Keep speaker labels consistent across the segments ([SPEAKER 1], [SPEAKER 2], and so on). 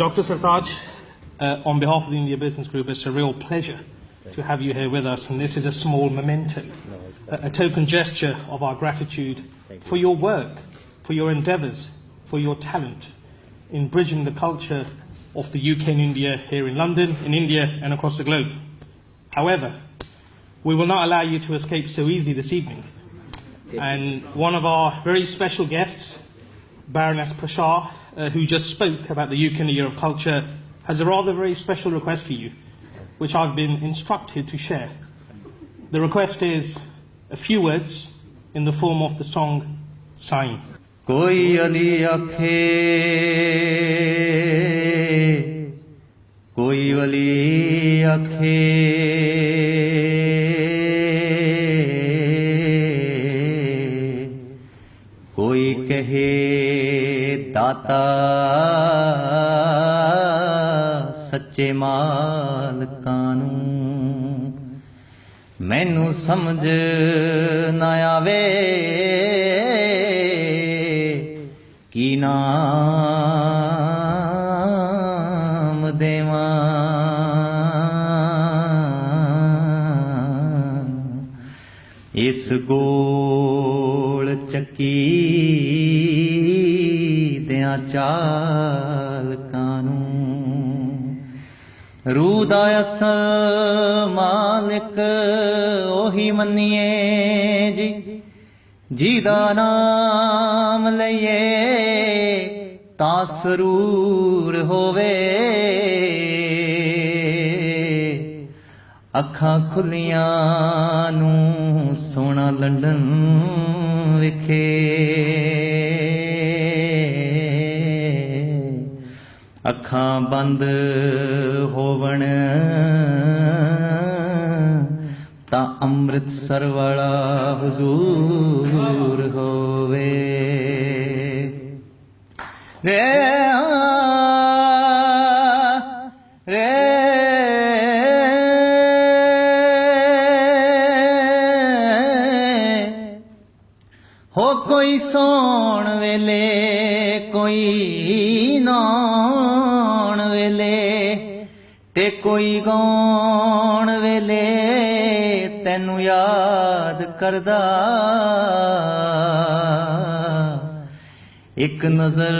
[SPEAKER 1] Dr. Sartaj, uh, on behalf of the India Business Group, it's a real pleasure to have you here with us, and this is a small memento, a, a token gesture of our gratitude for your work, for your endeavours, for your talent in bridging the culture of the UK and India here in London, in India, and across the globe. However, we will not allow you to escape so easily this evening. And one of our very special guests, Baroness Prashar, uh, who just spoke about the UK Year of Culture, has a rather very special request for you, which I've been instructed to share. The request is a few words in the form of the song Sign.
[SPEAKER 2] कोई यदि अखे कोई अखे ਦਾਤਾ ਸੱਚੇ ਮਾਲਕਾਂ ਨੂੰ। ਮੈਨੂੰ ਸਮਝ ਨਾ ਆਵੇ ਕੀ ਨਾਮ ਦੇਵਾਂ। ਇਸ ਗੋਲ ਚੱਕੀ ਦਿਆਂ ਚਾਲ ਕਾਨੂੰ ਰੂਹ ਦਾ ਅਸਲ ਮਾਲਿਕ ਉਹੀ ਮੰਨੀਏ ਜੀ। ਜਿਹਦਾ ਨਾਮ ਲਈਏ ਤਾਂ ਸਰੂਰ ਹੋਵੇ। ਅੱਖਾਂ ਖੁੱਲੀਆਂ ਨੂੰ ਸੋਹਣਾ ਲੰਡਨ ਵਿਖੇ। ਅੱਖਾਂ ਬੰਦ ਹੋਵਣ। ਤਾਂ ਅੰਮ੍ਰਿਤਸਰ ਵਾਲਾ ਹਜ਼ੂਰ ਹੋਵੇ। ਰੇ ਹੋ ਕੋਈ ਸੌਣ ਵੇਲੇ, ਕੋਈ ਨਾਉਣ ਵੇਲੇ ਤੇ ਕੋਈ ਗਾਉਣ ਵੇਲੇ ਤੈਨੂੰ ਯਾਦ ਕਰਦਾ। ਇੱਕ ਨਜ਼ਰ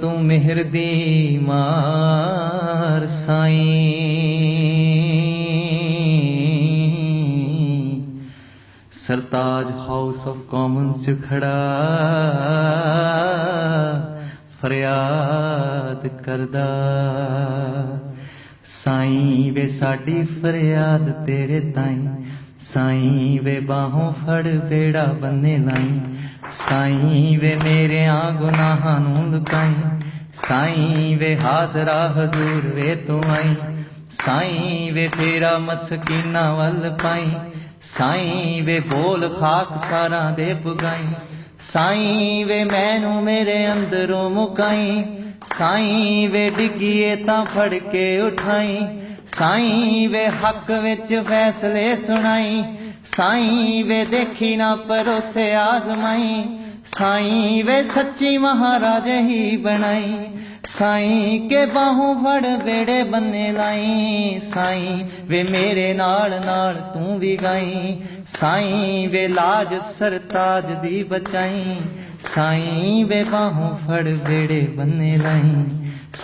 [SPEAKER 2] ਤੂੰ ਮਿਹਰ ਦੀ ਮਾਰ ਸਾਈਂ। ਸਰਤਾਜ ਹਾਊਸ ਆਫ ਕਾਮਨਸ ਚ ਖੜਾ। ਫਰਿਆਦ ਕਰਦਾ। ਸਾਈਂ ਵੇ ਸਾਡੀ ਫਰਿਆਦ ਤੇਰੇ ਤਾਈਂ। ਸਾਈਂ ਵੇ ਬਾਹੋਂ ਫੜ ਬੇੜਾ ਬੰਨੇ ਲਾਈ। ਸਾਈਂ ਵੇ ਮੇਰਿਆਂ ਗੁਨਾਹਾਂ ਨੂੰ ਲੁਕਾਈ। ਸਾਈਂ ਵੇ ਹਾਜ਼ਰਾ ਹਜ਼ੂਰ ਵੇ ਤੂੰ ਆਈ। ਸਾਈਂ ਵੇ ਫੇਰਾ ਮਸਕੀਨਾ ਵੱਲ ਪਾਈ। ਸਾਈਂ ਵੇ ਬੋਲ ਖਾਕ ਸਾਰਾ ਦੇ ਪੁਗਾਈ। ਸਾਈਂ ਵੇ ਮੈਨੂੰ ਮੇਰੇ ਅੰਦਰੋਂ ਮੁਕਾਈ। ਸਾਈਂ ਵੇ ਡਿੱਗੀਏ ਤਾਂ ਫੜ ਕੇ ਉਠਾਈ। ਸਾਈਂ ਵੇ ਹੱਕ ਵਿੱਚ ਫੈਸਲੇ ਸੁਣਾਈ। ਸਾਈਂ ਵੇ ਦੇਖੀ ਨਾ ਪਰੋਸੇ ਆਜ਼ਮਾਈ। ਸਾਈਂ ਵੇ ਸੱਚੀ ਮਹਾਰਾਜ ਹੀ ਬਣਾਈ। ਸਾਈਂ ਕੇ ਬਾਹੋਂ ਫੜ ਬੇੜੇ ਬੰਨੇ ਲਾਈ। ਸਾਈਂ ਵੇ ਮੇਰੇ ਨਾਲ ਨਾਲ ਤੂੰ ਵੀ ਗਾਈ। ਸਾਈਂ ਵੇ ਲਾਜ ਸਰਤਾਜ ਦੀ ਬਚਾਈ। ਸਾਈਂ ਵੇ ਬਾਹੋਂ ਫੜ ਬੇੜੇ ਬੰਨੇ ਲਾਈ।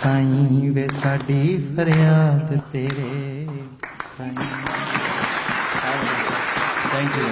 [SPEAKER 2] ਸਾਈਂ ਵੇ ਸਾਡੀ ਫਰਿਆਦ ਤੇਰੇ। Thank you